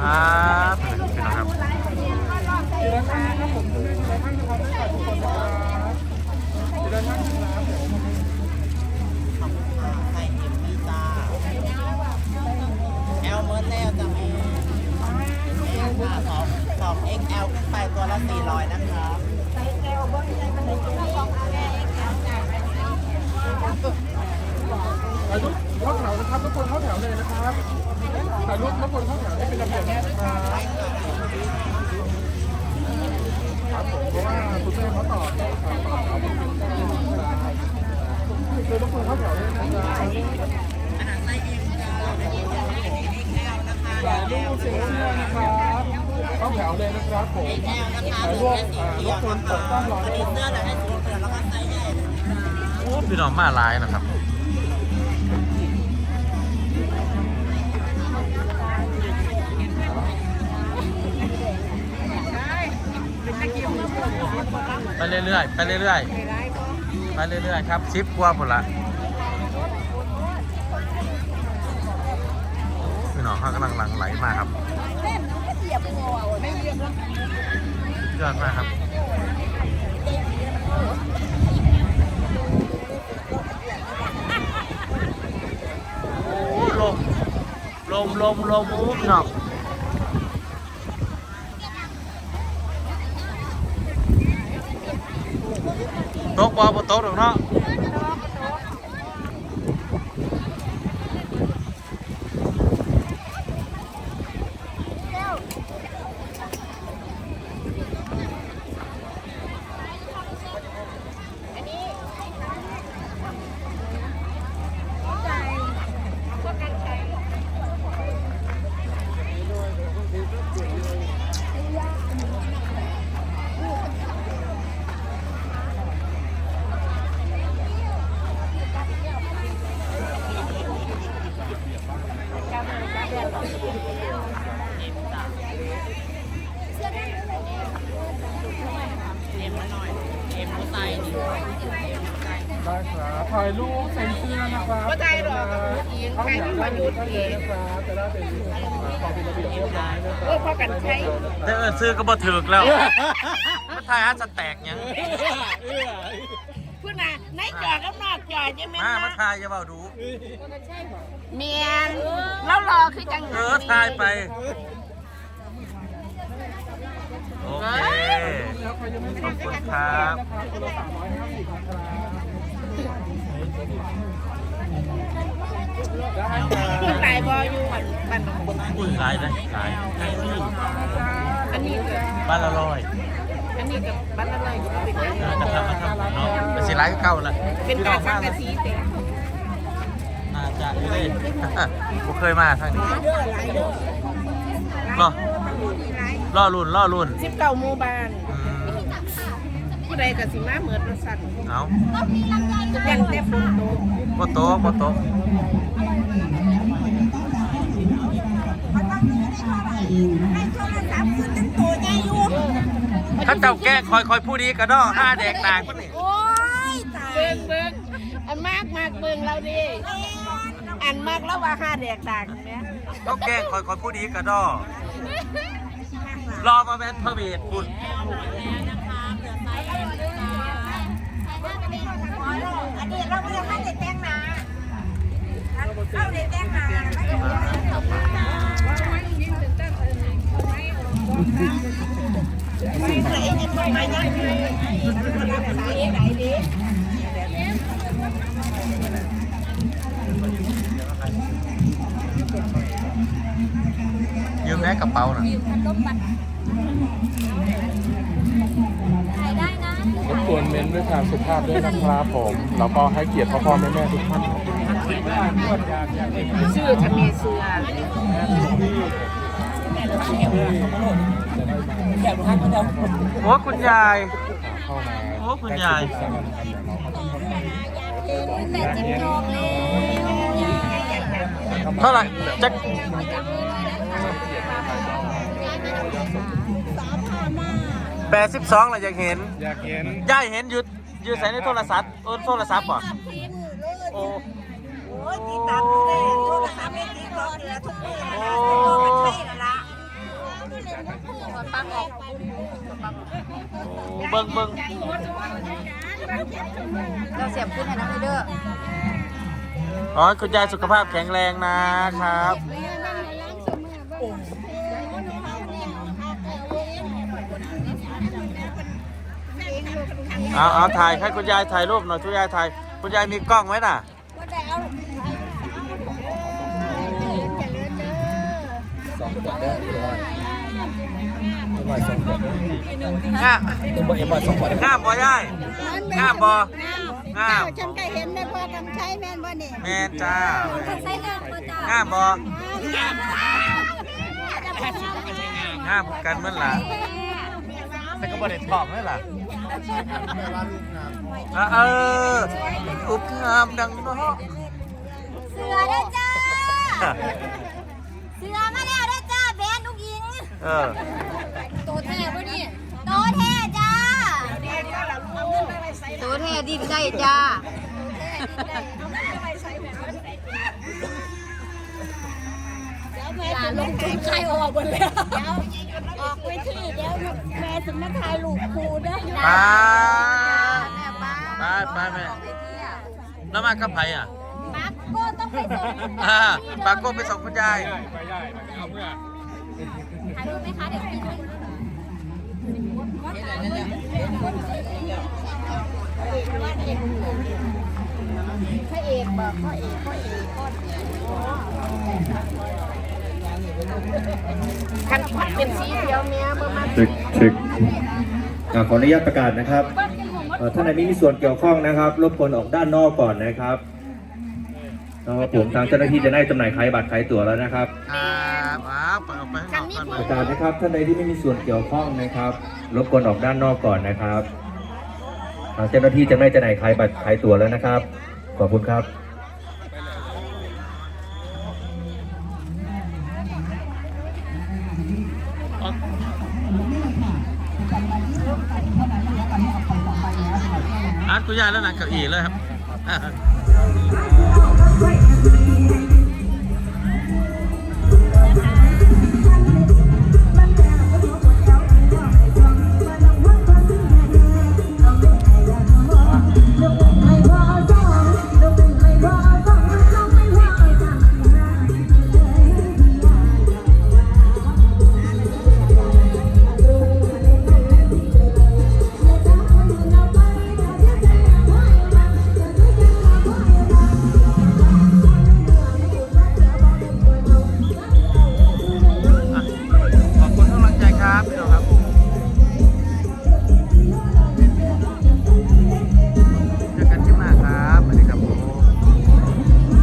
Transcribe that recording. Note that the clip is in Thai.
ครับพี่น้องครับเดินทางครับผมเดินทางจะพร้อบทุกครับเดินทางครับผมใส่เอ็มนี่จ้าแอลเมิร์ดแล้วจ้ะแม่แอลค่ะสองสอง XL ขึ้นไปตัวละ400นะครับถ่ายรูปเข้าแถวนะครับทุกคนเข้าแถวเลยนะครับ ถ่ายรูปทุกคนเข้าแถวให้เป็นระเบียบนะครับผมเพราะว่าคุณแม่เขาต่อต่อต่อเอาเป็นครับคือทุกคนเข้าแถวเลยนะครับอาหารไส้เอ็นะเป็น XL นะคะถ่ายรูปเซ็กซี่นะครับเข้าแถวเลยนะครับผมถ่ายรูปรยวบกวนนะคะดกล้องรออันได้นี้เสื้อเหลอแค่สีเขียวแล้วก็ไซส์ใหญ่เลยนะคะโอ้พี่น้องมาลายนะครับ ไปเรื่อยๆ ไปเรื่อยๆ ไปเรื่อยๆ ครับชิปกว่าผลละพี่น้องเขากำลังหลังไหลมาครับยอดมากครับโอ้ลมลมลมลมโอ้พี่น้อง ต๊ะบอลบนโต๊ะหรอกเนาะ ครับถ่ายรูปใส่เสื้อนะครับก็ได้หรอกใครไม่มาหยุดเลยนะครับจะได้เป็นความเป็นระเบียบเรียบร้อยนะครับเออพอกันใช้แต่เออซื้อก็บ่ถึกแล้วมันทายอาจจะแตกยังพูดนะในจอกับนอกจอใช่ไหมมามานะทายอย่าเบาดูเมียนแล้วรอคือจังเออทายไปโอเคแล้วใครยังไม่ขอบคุณครับ นะครับคนละสามร้อยห้าสิบนะครับได้คพูดหรัลายบออยู่บันบันอุ้ยหลายนะหลายอันนี้กับบ้านละร้อยอันนี้กับบันอะไรก็เป็นเออจะทำมาทำเนาะเป็นสิร้ายก็เก่าละเป็นการสร้างกระสีแต่น่าจะอยู่เลยผมเคยมาทางนี้เด้อหลายเด้อรอล่อรุ่นล่อรุ่นสิบเก้าหมู่บ้านอืม ผู้ใดกับสิมาเหมือนสั่นเอายังแต่ฝนตกบ่โต๊ะบ่โต๊ะถ้าเจ้าแก้คอยคอยผู้ดีกระดอห้าแดกต่างคนนี่โอ้ยตายเบิ่งเบิ่งอันมากมากเบิ่งเราดิอันมากแล้วว่าห้าแดกต่างเนี่ยก็แก้คอยคอยผู้ดีกระดอรอมาเป็นพระเวทคุณ อันนี้เราไม่ได้ให้เด็กแต่งหน้าเราเด็กแต่งหน้า ยืมแม่กระเป๋าน่ะรบกวนเม้นด้วยความสุภาพด้วยนะครับผมแล้วก็ให้เกียรติพ่อพ่อแม่แม่ทุกท่านชื่อทะเมเสือ โอ้คุณยาย เข้ามาโอ้คุณยาย แต่จิ้มจองเลยเท่าไหร่จะแปดสิบสองเราอยากเห็นอยากเห็นยายเห็นอยืดยืดใส่ในโทรศัพท์โอ้โทรศัพท์ป่ะโอ้โอ้ยติดตามเลยโทรศัพท์ไม่ติดหรอกเหลือทุกมือนะโท รกันใช่ละละเบิ้งเบิ้งเราเสียบคุณให้น้ำเด้ออ๋อคุณยายสุขภาพแข็งแรงนะครับเอาเอาถ่ายให้คุณยายถ่ายรูปหน่อยคุณยายถ่ายคุณยายมีกล้องไหมน่ะง ร้อยสองขวดงามบ่อยบ่อยสองามบ่ยายงามบ่งามฉันก็เห็นในพ่อกำใช้แม่นบ่นี่แม่จ้าใช้งินบ่จ้างามบ่งามกันเมื่อไหร่แต่ก็บ่ได้ทองเลยล่ะอ่เอออุบงามดังเนาะเสือเด้อจ้า เสือมาแล้วเด้อจ้าแบนลูกหญิง เออ โตแท้จ้าโตแท้ดิ้นได้จ้าอย่าลงทุนใครออกหมดแล้วออกไปที่เดี๋ยวแม่ถึงมาถ่ายลูกครูเด้อไปไปไปแม่แล้วมากับไผอะปักโก้ต้องไปส่งอ่าปากโก้ไปส่งคุณยายไปได้เอาเมื่อถ่ายรูปไหมคะเดี๋ยวพี่ให้ พระเอกบอกพระเอกพระเอกคันพัดเป็นสีเขียวเมียบ่มาเช็คเช็คอ่าขออนุญาตประกาศนะครับเอ่อท่านไหนไม่มีส่วนเกี่ยวข้องนะครับรบกวนออกด้านนอกก่อนนะครับนะครับผมทางเจ้าหน้าที่จะได้จำหน่ายขายบัตรขายตั๋วแล้วนะครับ ครับอ้าวไปออกไปข้างนอกก่อนประกาศนะครับท่านใดที่ไม่มีส่วนเกี่ยวข้องนะครับรบกวนออกด้านนอกก่อนนะครับทางเจ้าหน้าที่จะไม่จำหน่ายขายบัตรขายตั๋วแล้วนะครับ ขอบคุณครับอะคุณยายแล้วนั่งเก้าอี้เลยครับ